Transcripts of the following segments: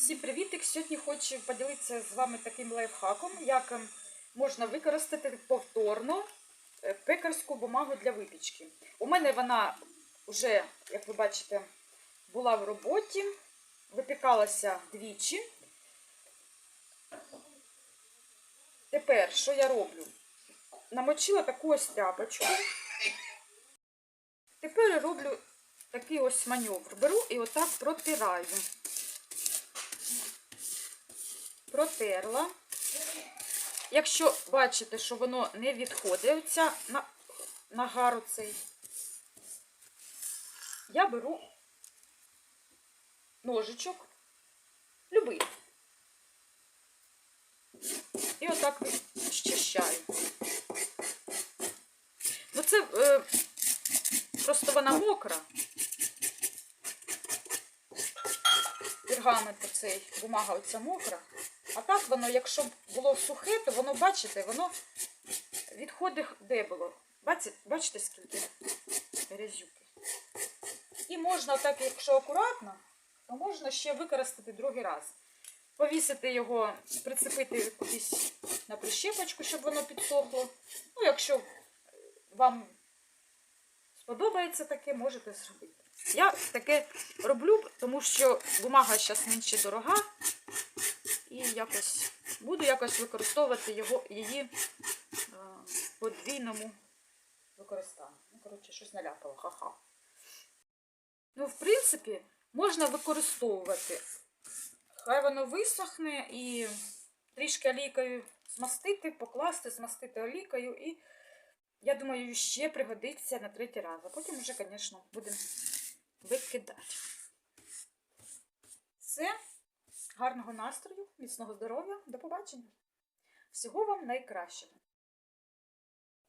Всім привітик! Сьогодні хочу поділитися з вами таким лайфхаком, як ем, можна використати повторно е, пекарську бумагу для випічки. У мене вона вже, як ви бачите, була в роботі, випікалася двічі. Тепер, що я роблю? Намочила таку ось тряпочку. Тепер роблю такий ось маневр. Беру і отак протираю. Протерла. Якщо бачите, що воно не відходить, на, нагар оцей, я беру ножичок, любий. І отак щищаю. Ну це е, просто вона мокра. Пергамент оцей, бумага оця мокра. А так воно, якщо було сухе, то воно, бачите, воно відходить де було. Бачите, бачите скільки грязюки. І можна так, якщо акуратно, то можна ще використати другий раз. Повісити його, прицепити кудись на прищепочку, щоб воно підсохло. Ну, якщо вам сподобається таке, можете зробити. Я таке роблю, тому що бумага зараз менше дорога. І якось буду якось використовувати його, її е, подвійному використанні. Ну, коротше, щось наляпало, ха-ха. Ну, в принципі, можна використовувати. Хай воно висохне і трішки олійкою змастити, покласти, змастити олійкою і, я думаю, ще пригодиться на третій раз. А потім вже, звісно, будемо викидати. Все. Гарного настрою, міцного здоров'я, до побачення. Всього вам найкращого.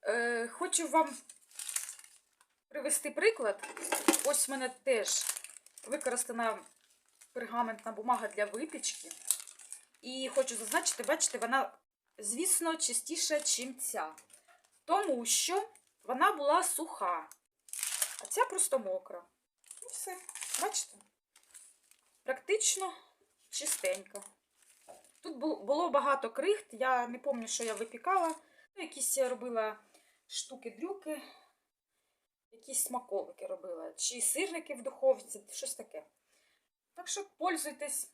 Е, хочу вам привести приклад. Ось в мене теж використана пергаментна бумага для випічки. І хочу зазначити, бачите, вона, звісно, чистіша, ніж ця. Тому що вона була суха, а ця просто мокра. І все. Бачите? Практично чистенько. Тут було багато крихт, я не пам'ятаю, що я випікала. Ну, якісь робила штуки-дрюки, якісь смаколики робила, чи сирники в духовці, щось таке. Так що пользуйтесь,